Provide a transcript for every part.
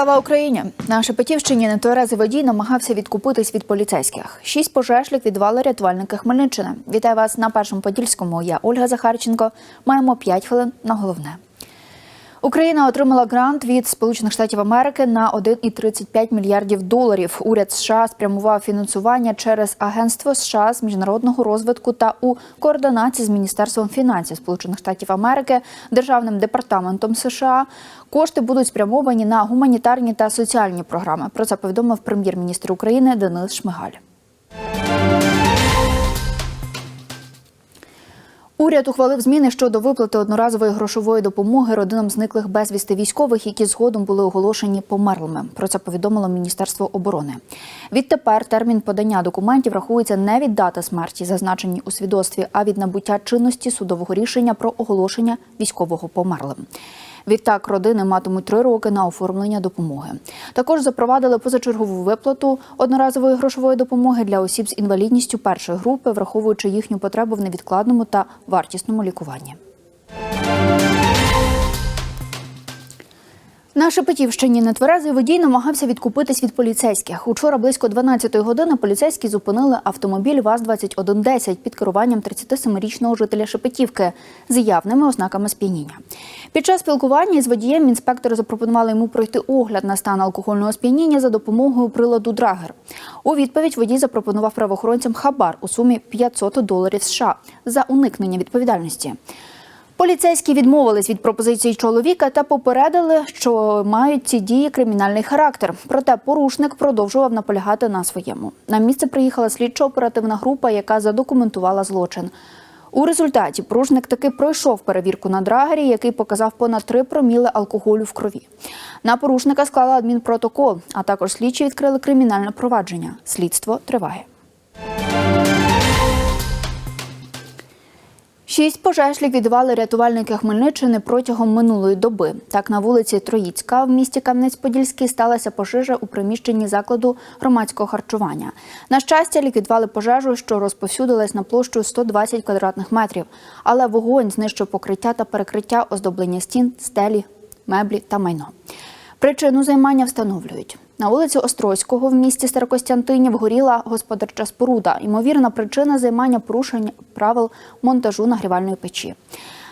Слава Україні! На Шепетівщині нетверезий водій намагався відкупитись від поліцейських. Шість пожеж ліквідували рятувальники Хмельниччини. Вітаю вас на першому подільському. Я Ольга Захарченко. Маємо 5 хвилин на головне. Україна отримала грант від Сполучених Штатів Америки на 1,35 мільярдів доларів. Уряд США спрямував фінансування через Агентство США з міжнародного розвитку та у координації з Міністерством фінансів Сполучених Штатів Америки, Державним департаментом США. Кошти будуть спрямовані на гуманітарні та соціальні програми. Про це повідомив прем'єр-міністр України Денис Шмигаль. Уряд ухвалив зміни щодо виплати одноразової грошової допомоги родинам зниклих безвісти військових, які згодом були оголошені померлими. Про це повідомило Міністерство оборони. Відтепер термін подання документів рахується не від дати смерті, зазначені у свідоцтві, а від набуття чинності судового рішення про оголошення військового померлим. Відтак родини матимуть три роки на оформлення допомоги. Також запровадили позачергову виплату одноразової грошової допомоги для осіб з інвалідністю першої групи, враховуючи їхню потребу в невідкладному та вартісному лікуванні. На Шепетівщині нетверезий водій намагався відкупитись від поліцейських. Учора близько 12-ї години поліцейські зупинили автомобіль ВАЗ-2110 під керуванням 37-річного жителя Шепетівки з явними ознаками сп'яніння. Під час спілкування із водієм інспектори запропонували йому пройти огляд на стан алкогольного сп'яніння за допомогою приладу Драгер. У відповідь водій запропонував правоохоронцям хабар у сумі 500 доларів США за уникнення відповідальності. Поліцейські відмовились від пропозиції чоловіка та попередили, що мають ці дії кримінальний характер. Проте порушник продовжував наполягати на своєму. На місце приїхала слідчо-оперативна група, яка задокументувала злочин. У результаті порушник таки пройшов перевірку на драгері, який показав понад 3 проміли алкоголю в крові. На порушника склали адмінпротокол, а також слідчі відкрили кримінальне провадження. Слідство триває. Шість пожеж ліквідували рятувальники Хмельниччини протягом минулої доби. Так, на вулиці Троїцька в місті Кам'янець-Подільський сталася пожежа у приміщенні закладу громадського харчування. На щастя, ліквідували пожежу, що розповсюдилась на площу 120 квадратних метрів. Але вогонь знищив покриття та перекриття оздоблення стін, стелі, меблі та майно. Причину займання встановлюють. На вулиці Острозького в місті Старокостянтинів горіла господарча споруда. Ймовірна причина займання порушень правил монтажу нагрівальної печі.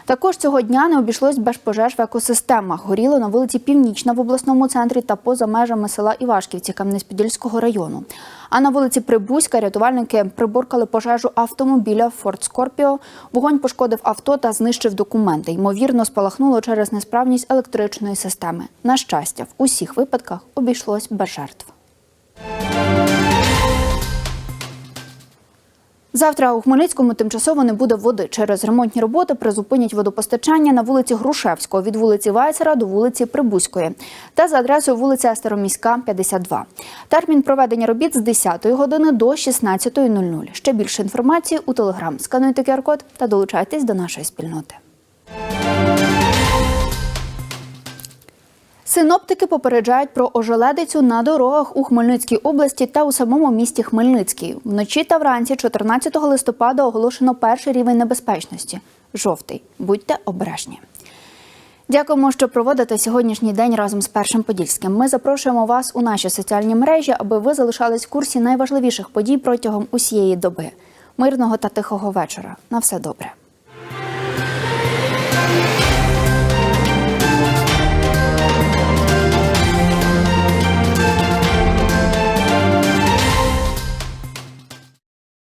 Також цього дня не обійшлось без пожеж в екосистемах. Горіло на вулиці Північна в обласному центрі та поза межами села Івашківці Кам'янець-Подільського району. А на вулиці Прибузька рятувальники приборкали пожежу автомобіля Форд Скорпіо. Вогонь пошкодив авто та знищив документи. Ймовірно, спалахнуло через несправність електричної системи. На щастя, в усіх випадках обійшлось без жертв. Завтра у Хмельницькому тимчасово не буде води. Через ремонтні роботи призупинять водопостачання на вулиці Грушевського від вулиці Вайцера до вулиці Прибузької та за адресою вулиця Староміська, 52. Термін проведення робіт з 10 години до 16.00. Ще більше інформації у телеграм. Скануйте QR-код та долучайтесь до нашої спільноти. Синоптики попереджають про ожеледицю на дорогах у Хмельницькій області та у самому місті Хмельницький. Вночі та вранці 14 листопада оголошено перший рівень небезпечності жовтий. Будьте обережні. Дякуємо, що проводите сьогоднішній день разом з першим подільським. Ми запрошуємо вас у наші соціальні мережі, аби ви залишались в курсі найважливіших подій протягом усієї доби. Мирного та тихого вечора. На все добре.